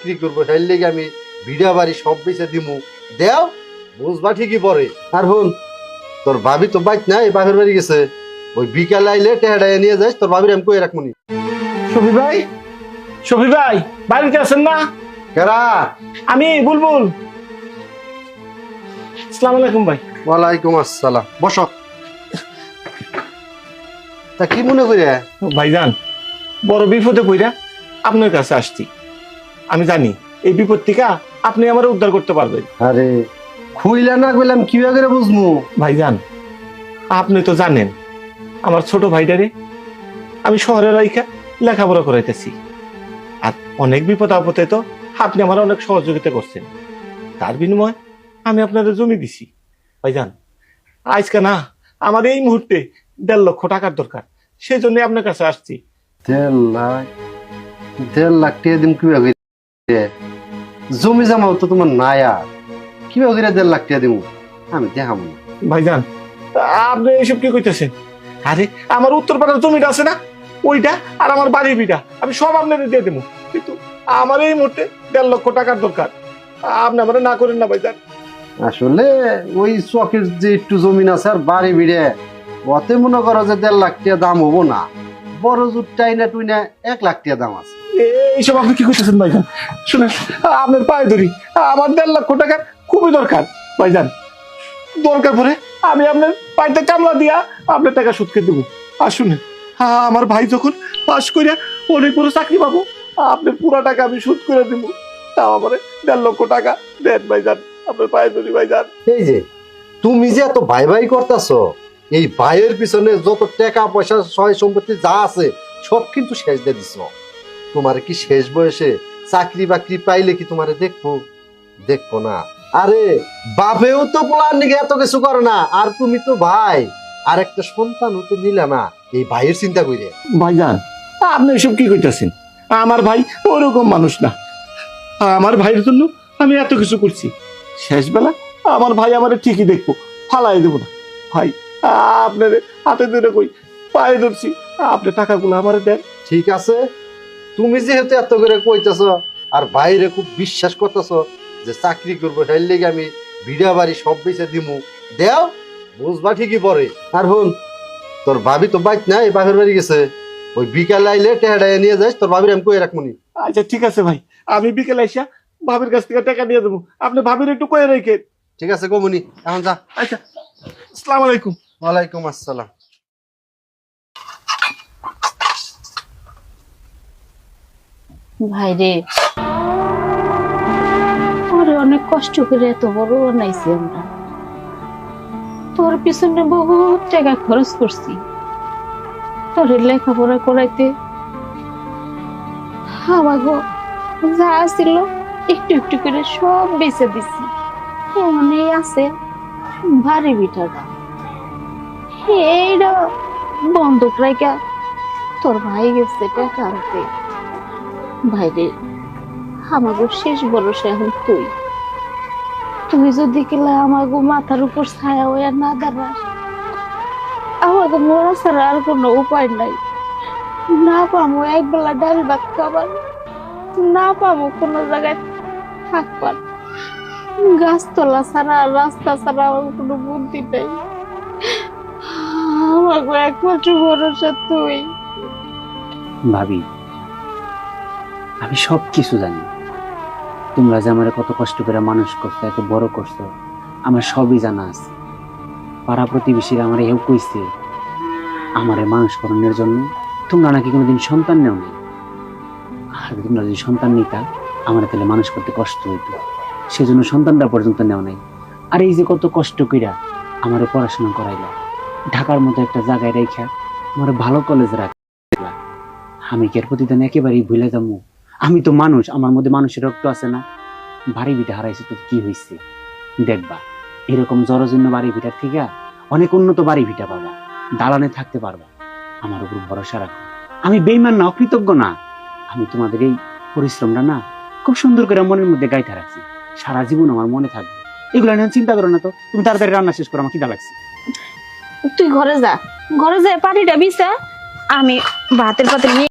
চাকরি করব তাই লেগে আমি ভিড়া বাড়ি সব বেঁচে দিমু। দেও বুঝবা ঠিকই পরে। আর হন তোর ভাবি তো বাইক নাই বাপের বাড়ি গেছে। ওই বিকাল আইলে টেহাডায় নিয়ে যাস তোর ভাবির আমি কই রাখমুনি? শফি ভাই? শফি ভাই বাড়িতে আছেন না? কেরা? আমি বুলবুল। আসসালামু আলাইকুম ভাই। ওয়ালাইকুম আসসালাম। বস। তা কি মনে করে ভাইজান বড় বিপদে কইরা আপনার কাছে আসছি। আমি জানি এই বিপদ থেকে আপনি আমার উদ্ধার করতে পারবেন। আরে খুইলা না কইলাম কি করে বুঝমু? ভাইজান আপনি তো জানেন আমার ছোট ভাইটারে আমি শহরের রাইখা লেখাপড়া করাইতেছি। আর অনেক বিপদ আপদে তো আপনি আমার অনেক সহযোগিতা করছেন। তার বিনিময়ে আমি আপনাদের জমি দিছি। ভাইজান আজকে না আমার এই মুহূর্তে দেড় লক্ষ টাকার দরকার। সেই জন্য আপনার কাছে আসছি। দেড় লাখ দেড় লাখ টাকা দিন কি করে জমি জামাও তো তোমার নাই আর। কীভাবে করে দেড় লাখ টাকা দিমু? আমি দেখাবো না। ভাইজান আপনি এইসব কি কইতেছেন? আরে আমার উত্তরপাড়ার জমিটা আছে না? ওইটা আর আমার বাড়ির বিটা। আমি সব আপনাদের দিয়ে দেবো কিন্তু আমার এই মুহূর্তে দেড় লক্ষ টাকার দরকার। আপনি আমার না করেন না ভাইজান। আসলে ওই চকের যে একটু জমিন আছে আর বাড়ি ভিড়ে অতে মনে করো যে দেড় লাখ টাকা দাম হব না। বড় জুট টাইনা টুইনা এক লাখ টাকা দাম আছে। এইসব আপনি কি করতেছেন ভাইজান শুনেন, আপনার পায়ে ধরি। আমার দেড় লক্ষ টাকার খুবই দরকার ভাইজান দরকার পরে আমি আপনার পায়েতে কামলা দিয়া আপনার টাকা সুদ খেয়ে দেবো। আর শুনেন হ্যাঁ আমার ভাই যখন পাশ করিয়া অনেক বড় চাকরি পাবো, আপনার পুরো টাকা আমি সুদ করে দেবো। তাও আমার দেড় লক্ষ টাকা দেন ভাইজান আপনার পায়ে ধরি ভাইজান এই যে, তুমি যে এত ভাই ভাই করতেছ, এই ভাইয়ের পিছনে যত টাকা পয়সা, সহায় সম্পত্তি যা আছে, সব কিন্তু শেষ দিয়ে দিছ। তোমার কি শেষ বয়সে চাকরি বাকরি পাইলে কি তোমারে দেখব? দেখব না। আরে বাপেও তো পোলার নিকে এত কিছু করে না আর তুমি তো ভাই। আর একটা সন্তানও তো নিলে না এই ভাইয়ের চিন্তা করে ভাইজান আপনি এসব কি করতেছেন আমার ভাই ওরকম মানুষ না। আমার ভাইয়ের জন্য আমি এত কিছু করছি। শেষ বেলা আমার ভাই আমার ঠিকই দেখব ফালাই দেবো না। ভাই আপনার হাতে ধরে কই পায়ে ধরছি। আপনি টাকাগুলো আমার দেন। ঠিক আছে তুমি যেহেতু এত করে কইতেছ আর বাইরে খুব বিশ্বাস করতেছ যে চাকরি করব তাই লেগে আমি ভিড়া বাড়ি সব বেঁচে দিমু। দেও বুঝবা ঠিকই পরে। আর হন তোর ভাবি তো বাইক নাই বাপের বাড়ি গেছে। ওই বিকাল আইলে টেহাডায় নিয়ে যাস তোর ভাবির আমি কই রাখমুনি? আচ্ছা ঠিক আছে ভাই। আমি বিকেলে আইসা ভাবির কাছ থেকে টাকা দিয়ে দেবো। আপনি ভাবির একটু কয়ে রেখে ঠিক আছে কমুনি। এখন যা। আচ্ছা আসসালামু আলাইকুম। ওয়ালাইকুম আসসালাম। ভাইরে তোরে অনেক কষ্ট করে এত বড় বানাইছি আমরা। তোর পিছনে বহুত টাকা খরচ করছি। তোরে লেখাপড়া করাইতে যা ছিল একটু একটু করে সব বেঁচে দিছি। মনে আছে, ভারী বিটাটা এইটা বন্ধক রাইকা তোর ভাই গেছে টাকা আনতে। ভাইরে, আমাগো শেষ ভরসা এখন তুই। তুই যদি কিলা আমাগো মাথার উপর ছায়া হইয়া না দাঁড়াস আমাকে মরা ছাড়া আর কোনো উপায় নাই। না পামো, একবেলা ডাল ভাত খাবার, না পামো কোনো জায়গায় থাকবার গাছতলা ছাড়া, রাস্তা ছাড়া আমার কোনো বুদ্ধি নেই। আমাকে একমাত্র ভরসা তুই। ভাবি আমি সব কিছু জানি। তোমরা যে আমার কত কষ্ট করে মানুষ করছ, এত বড় করছ, আমার সবই জানা আছে। পাড়া প্রতিবেশীরা আমার এও কইছে, আমারে মানুষ করানোর জন্য তোমরা নাকি কোনোদিন সন্তান নেও নাই। আর তোমরা যদি সন্তান নিতা, আমার তাহলে মানুষ করতে কষ্ট হইতো। সেজন্য সন্তানটা পর্যন্ত নেও নাই। আর এই যে কত কষ্ট কইরা আমারে পড়াশোনা করাইলা, ঢাকার মতো একটা জায়গায় রেখা আমার ভালো কলেজ রাখ। আমি কি এর প্রতিদান একেবারেই ভুলে যাব? আমি তো মানুষ, আমার মধ্যে মানুষের রক্ত আছে না। বাড়ি ভিটা হারাইছে তো কি হয়েছে দেখবা, এরকম জরজন্য বাড়ি ভিটার থেকে অনেক উন্নত বাড়ি ভিটা পাবা। দালানে থাকতে পারবা। আমার উপর ভরসা রাখো। আমি বেইমান না, অকৃতজ্ঞ না। আমি তোমাদের এই পরিশ্রমটা না খুব সুন্দর করে মনের মধ্যে গাইতে রাখছি। সারা জীবন আমার মনে থাকবে। এগুলো নিয়ে চিন্তা করো না তো। তুমি তাড়াতাড়ি রান্না শেষ করো, আমার খিদা লাগছে। তুই ঘরে যা। ঘরে যা পানিটা বিছা। আমি ভাতের পাতে নিয়ে